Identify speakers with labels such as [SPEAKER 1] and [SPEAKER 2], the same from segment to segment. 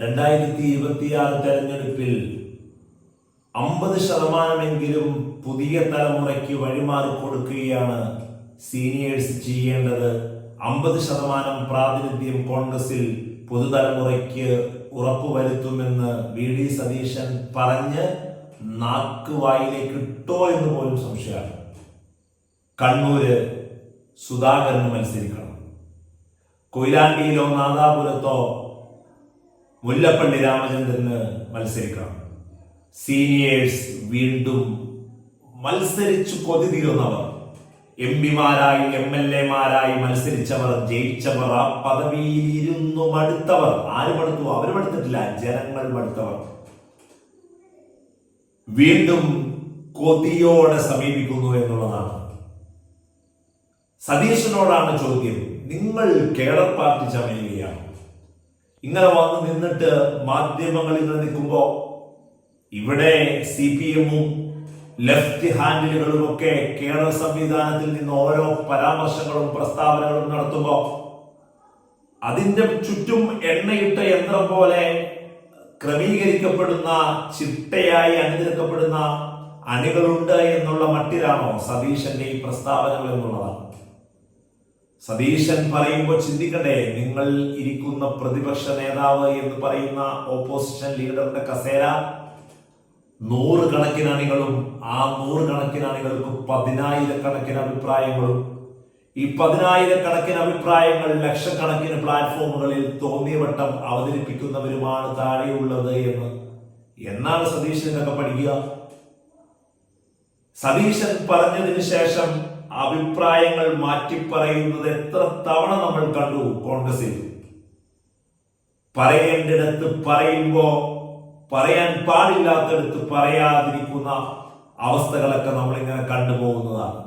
[SPEAKER 1] രണ്ടായിരത്തി ഇരുപത്തിയാറ് തെരഞ്ഞെടുപ്പിൽ അമ്പത് ശതമാനമെങ്കിലും പുതിയ തലമുറയ്ക്ക് വഴിമാറി കൊടുക്കുകയാണ് സീനിയേഴ്സ് ചെയ്യേണ്ടത്. അമ്പത് ശതമാനം പ്രാതിനിധ്യം കോൺഗ്രസിൽ പുതുതലമുറയ്ക്ക് ഉറപ്പുവരുത്തുമെന്ന് വി ഡി സതീശൻ പറഞ്ഞ് നാക്ക് വായിലേക്ക് ഇട്ടോ എന്ന് പോലും സംശയമാണ്. കണ്ണൂര് സുധാകരന് മത്സരിക്കണം. കൊയിലാണ്ടിയിലോ നാദാപുരത്തോ മുല്ലപ്പള്ളി രാമചന്ദ്രന് മത്സരിക്കണം. സീനിയേഴ്സ് വീണ്ടും മത്സരിച്ചു കൊതി തീർന്നവർ എം പിമാരായി എം എൽ എമാരായി മത്സരിച്ചവർ ജയിച്ചവർ ആ പദവിയിൽ ഇരുന്നു മടുത്തവർ. ആര് മടുത്തു? അവർ മടുത്തിട്ടില്ല. ജനങ്ങൾ മടുത്തവർ. വീണ്ടും കൊതിയോടെ സമീപിക്കുന്നു എന്നുള്ളതാണ്. സതീശനോടാണ് ചോദ്യം. നിങ്ങൾ കേരള പാർട്ടി ചമയുകയാണ്? ഇങ്ങനെ വന്ന് നിന്നിട്ട് മാധ്യമങ്ങളിൽ നിന്ന് നിൽക്കുമ്പോൾ ഇവിടെ സി പി എമ്മും ലെഫ്റ്റ് ഹാൻഡിലുകളും ഒക്കെ കേരള സംവിധാനത്തിൽ നിന്ന് ഓരോ പരാമർശങ്ങളും പ്രസ്താവനകളും നടത്തുമ്പോൾ അതിന്റെ ചുറ്റും എണ്ണയിട്ട യന്ത്രം പോലെ ക്രമീകരിക്കപ്പെടുന്ന ചിട്ടയായി അണിനിരക്കപ്പെടുന്ന അണികളുണ്ട് എന്നുള്ള മട്ടിലാണോ സതീശന്റെ ഈ പ്രസ്താവനകൾ എന്നുള്ളതാണ്. സതീശൻ പറയുമ്പോൾ ചിന്തിക്കട്ടെ നിങ്ങൾ ഇരിക്കുന്ന പ്രതിപക്ഷ നേതാവ് എന്ന് പറയുന്ന ഓപ്പോസിഷൻ ലീഡറുടെ കസേര നൂറുകണക്കിന് അണികളും ആ നൂറുകണക്കിന് അണികൾക്ക് പതിനായിരക്കണക്കിന് അഭിപ്രായങ്ങളും ഈ പതിനായിരക്കണക്കിന് അഭിപ്രായങ്ങൾ ലക്ഷക്കണക്കിന് പ്ലാറ്റ്ഫോമുകളിൽ തോന്നിയവട്ടം അവതരിപ്പിക്കുന്നവരുമാണ് താഴെയുള്ളത് എന്ന്. എന്നാണ് സതീശൻ ഇതൊക്കെ പഠിക്കുക? സതീശൻ പറഞ്ഞതിന് ശേഷം അഭിപ്രായങ്ങൾ മാറ്റിപ്പറയുന്നത് എത്ര തവണ നമ്മൾ കണ്ടു കോൺഗ്രസിൽ? പറയേണ്ടിടത്ത് പറയുമ്പോ പറയാൻ പാടില്ലാത്തടത്ത് പറയാതിരിക്കുന്ന അവസ്ഥകളൊക്കെ നമ്മളിങ്ങനെ കണ്ടുപോകുന്നതാണ്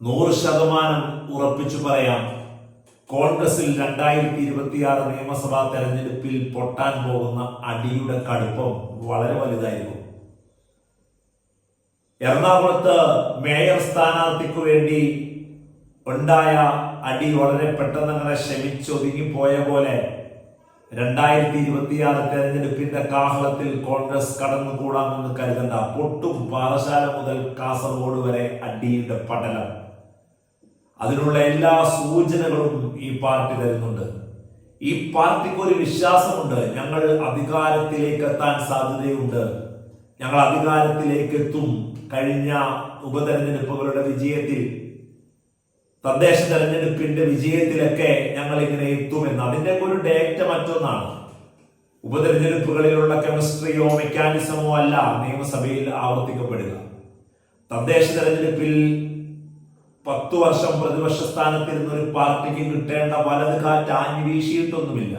[SPEAKER 1] നൂറ് ശതമാനം ഉറപ്പിച്ചു പറയാം കോൺഗ്രസിൽ രണ്ടായിരത്തി ഇരുപത്തിയാറ് നിയമസഭാ തെരഞ്ഞെടുപ്പിൽ പൊട്ടാൻ പോകുന്ന അടിയുടെ കടുപ്പം വളരെ വലുതായിരുന്നു എറണാകുളത്ത് മേയർ സ്ഥാനാർത്ഥിക്കു വേണ്ടി ഉണ്ടായ അടി വളരെ പെട്ടെന്ന് അങ്ങനെ ശമിച്ചൊതുങ്ങിപ്പോയ പോലെ രണ്ടായിരത്തി ഇരുപത്തിയാറ് തെരഞ്ഞെടുപ്പിന്റെ കാഹളത്തിൽ കോൺഗ്രസ് കടന്നുകൂടാമെന്ന് കരുതണ്ട. പൊട്ടും പാറശാല മുതൽ കാസർഗോഡ് വരെ അടിയുടെ പടലം. അതിനുള്ള എല്ലാ സൂചനകളും ഈ പാർട്ടി തരുന്നുണ്ട്. ഈ പാർട്ടിക്ക് ഒരു വിശ്വാസമുണ്ട്. ഞങ്ങൾ അധികാരത്തിലേക്ക് എത്താൻ സാധ്യതയുണ്ട്. ഞങ്ങൾ അധികാരത്തിലേക്ക് എത്തും കഴിഞ്ഞ ഉപതെരഞ്ഞെടുപ്പുകളുടെ വിജയത്തിൽ തദ്ദേശ തെരഞ്ഞെടുപ്പിന്റെ വിജയത്തിലൊക്കെ ഞങ്ങൾ ഇങ്ങനെ എത്തുമെന്ന് അതിന്റെ ഒരു ഡേറ്റ മറ്റൊന്നാണ്. ഉപതെരഞ്ഞെടുപ്പുകളിലുള്ള കെമിസ്ട്രിയോ മെക്കാനിസമോ അല്ല നിയമസഭയിൽ ആവർത്തിക്കപ്പെടുക. തദ്ദേശ തെരഞ്ഞെടുപ്പിൽ പത്തു വർഷം പ്രതിപക്ഷ സ്ഥാനത്തിരുന്ന ഒരു പാർട്ടിക്ക് കിട്ടേണ്ട വലത് കാറ്റ് ആഞ്ഞു വീശിയിട്ടൊന്നുമില്ല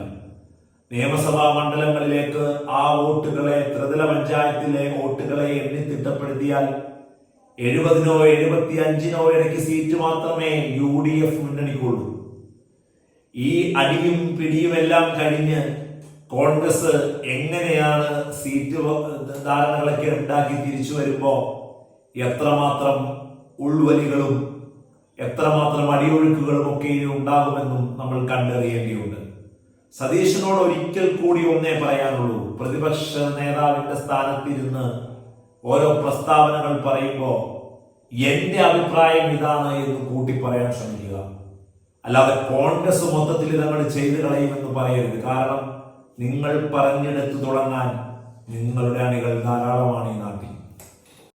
[SPEAKER 1] നിയമസഭാ മണ്ഡലങ്ങളിലേക്ക് ആ വോട്ടുകളെ ത്രിതല പഞ്ചായത്തിലെ വോട്ടുകളെ എണ്ണി തിട്ടപ്പെടുത്തിയാൽ എഴുപതിനോ എഴുപത്തി അഞ്ചിനോ ഇടയ്ക്ക് സീറ്റ് മാത്രമേ യു ഡി എഫ് മുന്നണിക്കുള്ളൂ. ഈ അടിയും പിടിയും എല്ലാം കഴിഞ്ഞ് കോൺഗ്രസ് എങ്ങനെയാണ് സീറ്റ് ധാരണകളൊക്കെ ഉണ്ടാക്കി തിരിച്ചു വരുമ്പോ എത്രമാത്രം ഉൾവലികളും എത്രമാത്രം അടിയൊഴുക്കുകളും ഒക്കെ ഇനി ഉണ്ടാകുമെന്നും നമ്മൾ കണ്ടറിയേണ്ടിയുണ്ട് സതീശനോട് ഒരിക്കൽ കൂടി ഒന്നേ പറയാനുള്ളൂ. പ്രതിപക്ഷ നേതാവിന്റെ സ്ഥാനത്തിരുന്ന് ഓരോ പ്രസ്താവനകൾ പറയുമ്പോൾ എന്റെ അഭിപ്രായം ഇതാണ് എന്ന് കൂട്ടി പറയാൻ ശ്രമിക്കുക. അല്ലാതെ കോൺഗ്രസ് മൊത്തത്തിൽ നമ്മൾ ചെയ്തു കളയുമെന്ന് പറയരുത്. കാരണം നിങ്ങൾ പറഞ്ഞെടുത്ത് തുടങ്ങാൻ നിങ്ങളുടെ അണികൾ ധാരാളമാണ് ഈ നാട്ടിൽ.